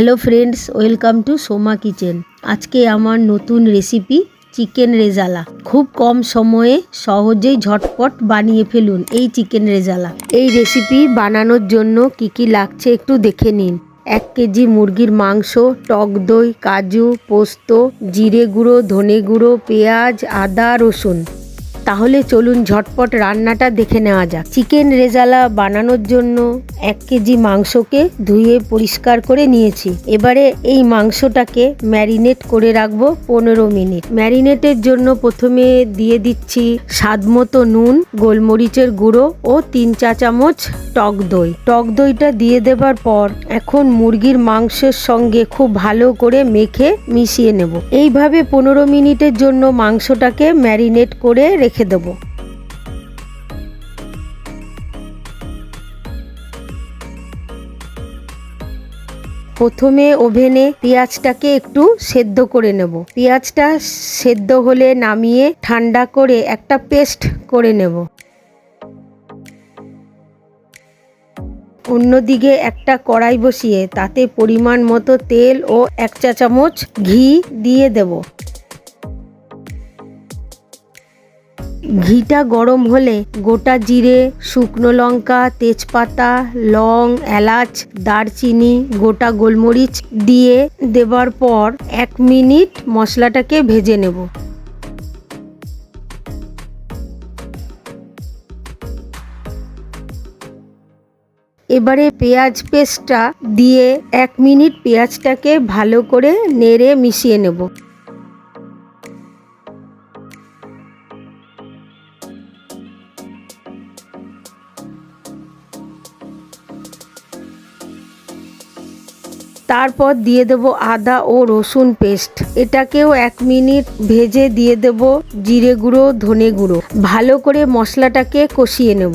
Hello friends welcome to Soma kitchen আজকে আমার নতুন রেসিপি চিকেন রেজালা। খুব কম সময়ে সহজেই ঝটপট বানিয়ে ফেলুন এই চিকেন রেজালা। এই রেসিপি বানানোর জন্য কি কি লাগছে একটু দেখে নিন। এক কেজি মুরগির মাংস, টক দই, কাজু, পোস্ত, জিরে গুঁড়ো, ধনে গুঁড়ো, পেঁয়াজ, আদা, রসুন। তাহলে চলুন ঝটপট রান্নাটা দেখে নেওয়া যাক। চিকেন রেজালা বানানোর জন্য এক কেজি মাংসকে ধুয়ে পরিষ্কার করে নিয়েছি। এবারে এই মাংসটাকে ম্যারিনেট করে রাখব পনেরো মিনিট। ম্যারিনেটের জন্য প্রথমে দিয়ে দিচ্ছি স্বাদ মতো নুন, গোলমরিচের গুঁড়ো ও তিন চা চামচ টক দই। টক দইটা দিয়ে দেবার পর এখন মুরগির মাংসের সঙ্গে খুব ভালো করে মেখে মিশিয়ে নেব। এইভাবে পনেরো মিনিটের জন্য মাংসটাকে ম্যারিনেট করে রেখে দেবো। প্রথমে ওভেনে পেঁয়াজটাকে একটু সেদ্ধ করে নেব। পেঁয়াজটা সেদ্ধ হলে নামিয়ে ঠান্ডা করে একটা পেস্ট করে নেব। অন্যদিকে একটা কড়াই বসিয়ে তাতে পরিমাণ মতো তেল ও এক চা চামচ ঘি দিয়ে দেব। ঘিটা গরম হলে গোটা জিরে, শুকনো লঙ্কা, তেজপাতা, লং, এলাচ, দারচিনি, গোটা গোলমরিচ দিয়ে দেবার পর এক মিনিট মশলাটাকে ভেজে নেব। এবারে পেঁয়াজ পেস্টটা দিয়ে এক মিনিট পেঁয়াজটাকে ভালো করে নেড়ে মিশিয়ে নেব। তারপর দিয়ে দেব আদা ও রসুন পেস্ট। এটাকেও এক মিনিট ভেজে দিয়ে দেব জিরে গুঁড়ো, ধনে গুঁড়ো। ভালো করে মশলাটাকে কষিয়ে নেব।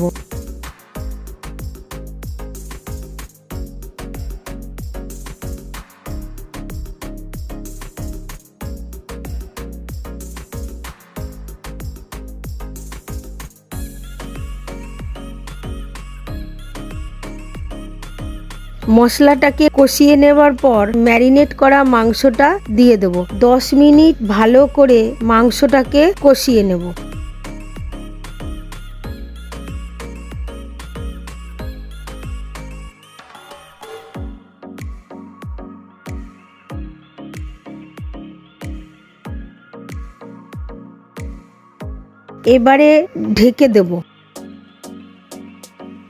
মশলাটাকে কষিয়ে নেবার পর ম্যারিনেট করা মাংসটা দিয়ে দেব। দশ মিনিট ভালো করে মাংসটাকে কষিয়ে নেব। এবারে ঢেকে দেবো।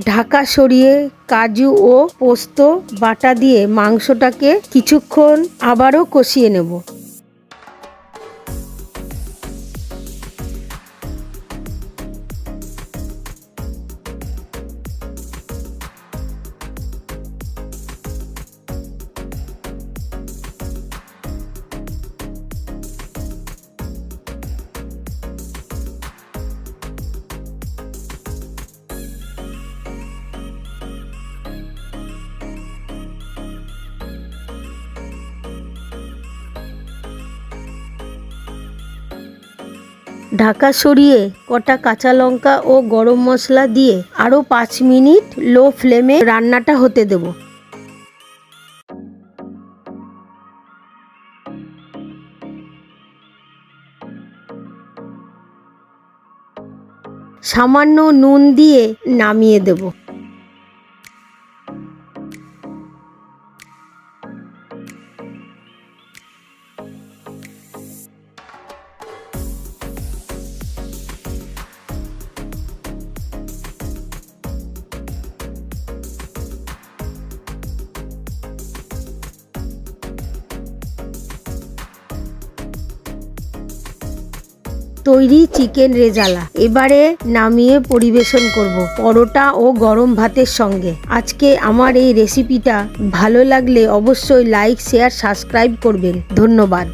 ঢাকা সরিয়ে কাজু ও পোস্ত বাটা দিয়ে মাংসটাকে কিছুক্ষণ আবারও কষিয়ে নেব। ঢাকা সরিয়ে কটা কাঁচা লঙ্কা ও গরম মশলা দিয়ে আরও পাঁচ মিনিট লো ফ্লেমে রান্নাটা হতে দেব। সামান্য নুন দিয়ে নামিয়ে দেবো। তৈরি চিকেন রেজালা। এবারে নামিয়ে পরিবেশন করব পরোটা ও গরম ভাতের সঙ্গে। আজকে আমার এই রেসিপিটা ভালো লাগলে অবশ্যই লাইক শেয়ার সাবস্ক্রাইব করবেন। ধন্যবাদ।